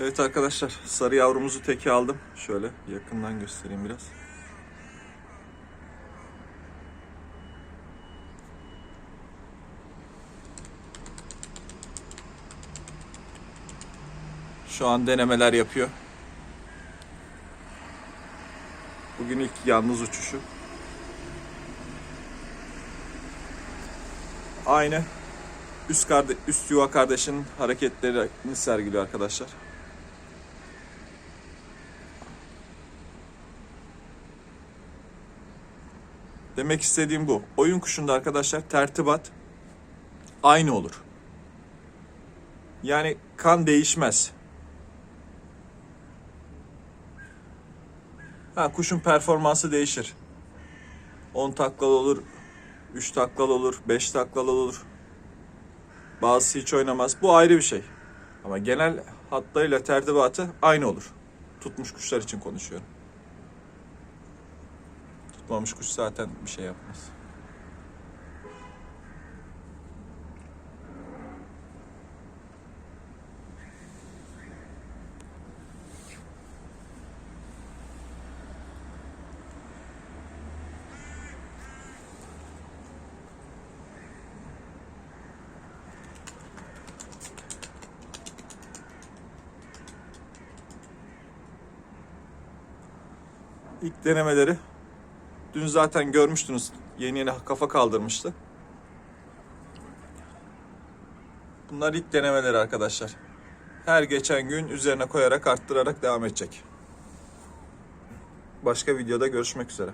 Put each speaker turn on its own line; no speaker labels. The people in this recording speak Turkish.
Evet arkadaşlar sarı yavrumuzu teke aldım. Şöyle yakından göstereyim biraz. Şu an denemeler yapıyor. Bugün ilk yalnız uçuşu. Aynı üst, karde üst yuva kardeşinin hareketlerini sergiliyor arkadaşlar. Demek istediğim bu. Oyun kuşunda arkadaşlar tertibat aynı olur. Yani kan değişmez. Ha kuşun performansı değişir. 10 taklalı olur, 3 taklalı olur, 5 taklalı olur. Bazısı hiç oynamaz. Bu ayrı bir şey. Ama genel hatlarıyla tertibatı aynı olur. Tutmuş kuşlar için konuşuyorum. Tutmamış kuş zaten bir şey yapmaz. İlk denemeleri dün zaten görmüştünüz. Yeni yeni kafa kaldırmıştı. Bunlar ilk denemeleri arkadaşlar. Her geçen gün üzerine koyarak arttırarak devam edecek. Başka videoda görüşmek üzere.